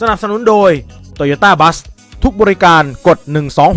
สนับสนุนโดย Toyota Bus ทุกบริการกด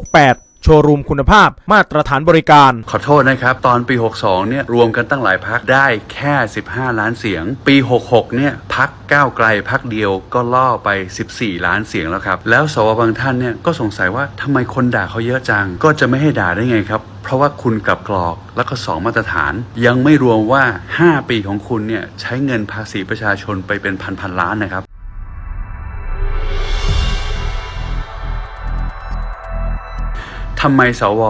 1268 โชว์รูมคุณภาพมาตรฐานบริการ ขอโทษนะครับ ตอนปี 62 เนี่ย รวมกันตั้งหลายพักได้แค่ 15 ล้านเสียง ปี 66 เนี่ยพักก้าวไกลพักเดียวก็ล่อไป 14 ล้านเสียงแล้วครับ แล้วสวบางท่านเนี่ยก็สงสัยว่าทำไมคนด่าเขาเยอะจัง ก็จะไม่ให้ด่าได้ไงครับเพราะว่าคุณกลับกรอกแล้วก็2มาตรฐาน ยังไม่รวมว่า 5 ปีของคุณเนี่ยใช้เงินภาษีประชาชนไปเป็นพันพันล้านนะครับ ทำไมสว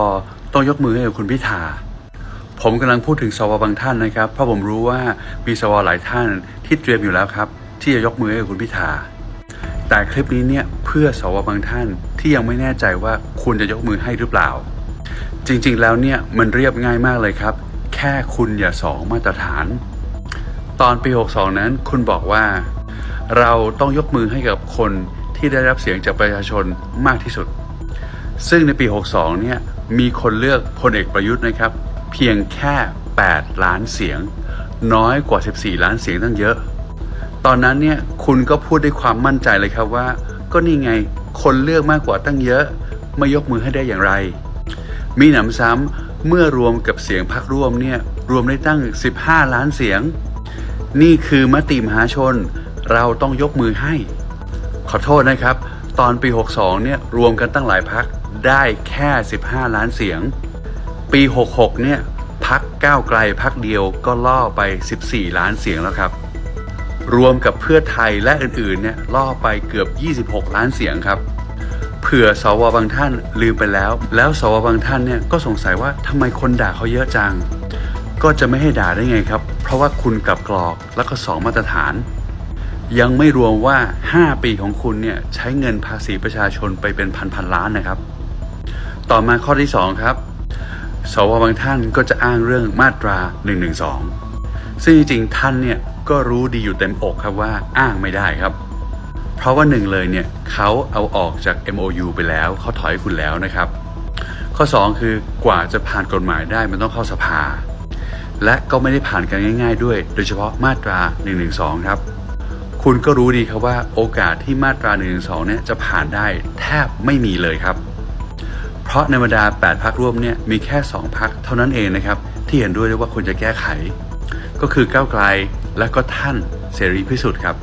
ต้องยกมือให้กับคุณพิธา ผมกำลังพูดถึงสวบางท่านนะครับ เพราะผมรู้ว่ามีสวหลายท่านที่เตรียมอยู่แล้วครับ ที่จะยกมือให้กับคุณพิธา แต่คลิปนี้เนี่ยเพื่อสวบางท่านที่ยังไม่แน่ใจว่าคุณจะยกมือให้หรือเปล่า จริงๆ แล้วเนี่ยมันเรียบง่ายมากเลยครับ แค่คุณอย่าสองมาตรฐาน ตอนปี 62 นั้นคุณบอกว่า เราต้องยกมือให้กับคนที่ได้รับเสียงจากประชาชนมากที่สุด ซึ่งในปี 62 เนี่ยมีคนเลือกพลเอกประยุทธ์นะครับ เพียงแค่ 8 ล้านเสียง น้อยกว่า 14 ล้านเสียงตั้งเยอะ ตอนนั้นเนี่ยคุณก็พูดด้วยความมั่นใจเลยครับว่า ก็นี่ไงคนเลือกมากกว่าตั้งเยอะไม่ยกมือให้ได้อย่างไร มีหนำซ้ำเมื่อรวมกับเสียงพรรคร่วมเนี่ยรวมได้ตั้ง 15 ล้านเสียง นี่คือมติมหาชน เราต้องยกมือให้ ขอโทษนะครับ ตอนปี 62 เนี่ยรวมกันตั้งหลายพัก ได้แค่ 15 ล้านเสียง ปี 66 เนี่ยพักก้าวไกลพักเดียวก็ล่อไป 14 ล้านเสียงแล้วครับ รวมกับเพื่อไทยและอื่นๆเนี่ยล่อไปเกือบ 26 ล้านเสียงครับเผื่อสวบางท่านลืมไปแล้ว แล้วสวบางท่านเนี่ยก็สงสัยว่าทำไมคนด่าเขาเยอะจัง ก็จะไม่ให้ด่าได้ไงครับ เพราะว่าคุณกลับกรอกแล้วก็สองมาตรฐาน ยังไม่รวมว่า 5 ปีของคุณเนี่ยใช้เงินภาษีประชาชนไปเป็นพันพันๆล้านนะครับ ต่อมาข้อที่ 2 ครับ สวบางท่านก็จะอ้างเรื่องมาตรา 112 ซึ่งจริงๆท่านเนี่ยก็รู้ดีอยู่เต็มอกครับว่าอ้างไม่ได้ครับ เพราะว่าหนึ่งเลยเนี่ยเขาเอาออกจาก MOU ไปแล้วเขาถอยคุณแล้วนะครับ ข้อ 2 คือกว่าจะผ่านกฎหมายได้มันต้องเข้าสภา และก็ไม่ได้ผ่านกันง่าย ๆ ด้วย โดยเฉพาะมาตรา 112 ครับ คุณก็รู้ดีครับว่าโอกาสที่มาตรา1นึเนี่ยจะผ่านได้แทบไม่มีเลยครับ ราะในบรรดา 8พักร่วมเนี่ยมีแค่ 2พักเท่านั้นเองนะครับ ที่เห็นด้วยว่าควรจะแก้ไข ก็คือก้าวไกลและก็ท่านเสรีพิสุทธิ์ครับ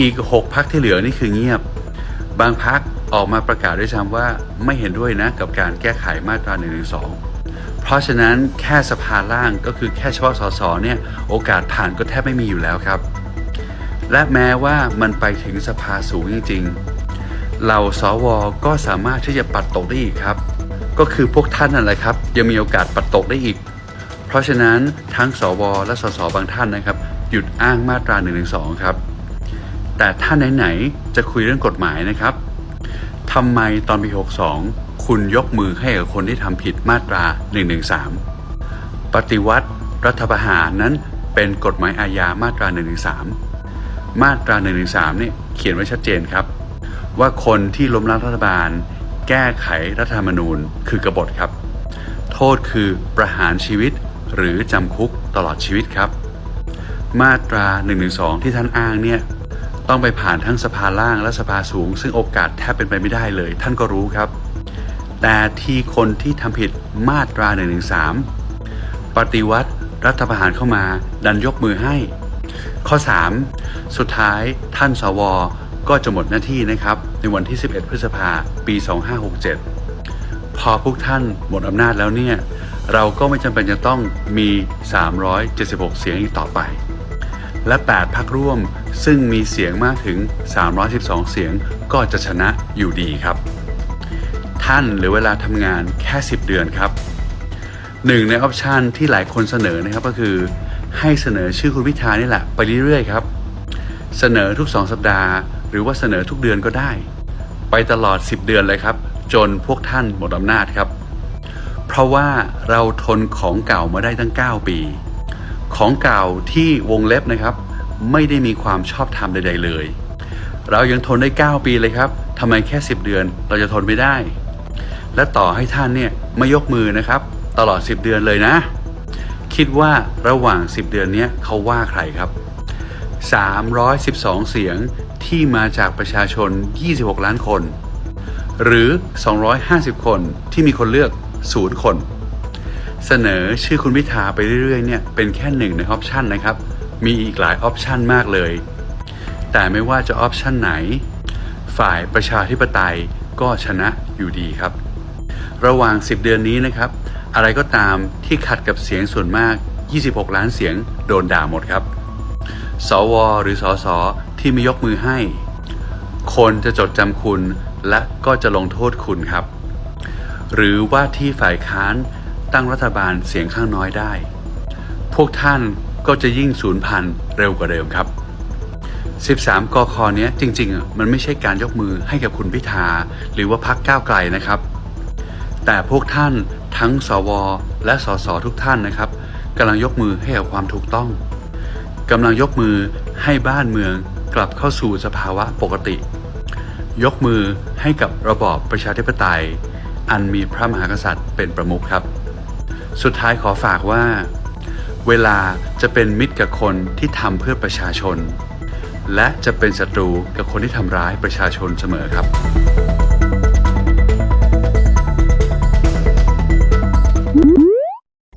อีก 6พักที่เหลือนี่คือเงียบ บางพักออกมาประกาศด้วยซ้ำว่าไม่เห็นด้วยนะกับการแก้ไขมาตรา1นึเพราะฉะนั้นแค่สภาล่างก็คือแค่เฉพาะสสเนี่ยโอกาสผ่านก็แทบไม่มีอยู่แล้วครับ และแม้ว่ามันไปถึงสภาสูงจริงๆ เหล่าสวก็สามารถที่จะปัดตกได้อีกครับ ก็คือพวกท่านนั่นแหละครับยังมีโอกาสปัดตกได้อีก เพราะฉะนั้นทั้งสวและสสบางท่านนะครับ หยุดอ้างมาตรา1นึครับ แต่ถ้าไหนๆจะคุยเรื่องกฎหมายนะครับทำไมตอนปี 62 คุณยกมือให้กับคนที่ทำผิดมาตรา 113 ปฏิวัติรัฐประหารนั้นเป็นกฎหมายอาญามาตรา 113 มาตรา 113เนี่ยเขียนไว้ชัดเจนครับ ว่าคนที่ล้มล้างรัฐบาล แก้ไขรัฐธรรมนูญ คือกบฏครับ โทษคือประหารชีวิตหรือจำคุกตลอดชีวิตครับ มาตรา112ที่ท่านอ้างเนี่ยต้องไปผ่านทั้งสภาล่างและสภาสูง ซึ่งโอกาสแทบเป็นไปไม่ได้เลย ท่านก็รู้ครับ แต่ที่คนที่ทำผิดมาตรา113ปฏิวัติรัฐประหารเข้ามาดันยกมือให้ ข้อ 3 สุดท้ายท่านสว ก็จะหมดหน้าที่นะครับ ในวันที่ 11 พฤษภาปี 2567 พอพวกท่านหมดอำนาจแล้วเนี่ย เราก็ไม่จำเป็นจะต้องมี 376 เสียงอีกต่อไป และ 8 พักร่วมซึ่งมีเสียงมากถึง 312 เสียงก็จะชนะอยู่ดีครับ ท่านเหรือเวลาทำงานแค่ 10 เดือนครับหนึ่งในออปชันที่หลายคนเสนอนะครับก็คือให้เสนอชื่อคุณพิธานี่แหละไปเรื่อยๆครับ เสนอทุก 2 สัปดาห์ รือว่าเสนอทุกเดือนก็ได้ ไปตลอด 10 เดือนเลยครับ จนพวกท่านหมดอำนาจครับ เพราะว่าเราทนของเก่ามาได้ตั้ง 9 ปี ของเก่าที่วงเล็บนะครับ ไม่ได้มีความชอบธรรมใด ๆ เลย เรายังทนได้ 9 ปีเลยครับทำไมแค่ 10 เดือนเราจะทนไม่ได้ และต่อให้ท่านเนี่ยไม่ยกมือนะครับ ตลอด 10 เดือนเลยนะ คิดว่าระหว่าง 10 เดือนนี้เขาว่าใครครับ 312 เสียงที่มาจากประชาชน 26 ล้านคน หรือ 250 คนที่มีคนเลือก 0 คน เสนอชื่อคุณพิธาไปเรื่อยๆเนี่ยเป็นแค่หนึ่งในออปชันนะครับ มีอีกหลายออปชันมากเลย แต่ไม่ว่าจะออปชันไหน ฝ่ายประชาธิปไตยก็ชนะอยู่ดีครับ ระหว่าง 10 เดือนนี้นะครับ อะไรก็ตามที่ขัดกับเสียงส่วนมาก 26 ล้านเสียงโดนด่าหมดครับ สวหรือสอสอที่ไม่ยกมือให้ คนจะจดจำคุณและก็จะลงโทษคุณครับ หรือว่าที่ฝ่ายค้านตั้งรัฐบาลเสียงข้างน้อยได้ พวกท่านก็จะยิ่งสูญพันธุ์เร็วกว่าเดิมครับ 13กคเนี้ยจริงๆ มันไม่ใช่การยกมือให้กับคุณพิธา หรือว่าพักก้าวไกลนะครับ แต่พวกท่านทั้งสวและสสทุกท่านนะครับกำลังยกมือให้กับความถูกต้อง กำลังยกมือให้บ้านเมืองกลับเข้าสู่สภาวะปกติ ยกมือให้กับระบอบประชาธิปไตย อันมีพระมหากษัตริย์เป็นประมุขครับ สุดท้ายขอฝากว่า เวลาจะเป็นมิตรกับคนที่ทำเพื่อประชาชน และจะเป็นศัตรูกับคนที่ทำร้ายประชาชนเสมอครับ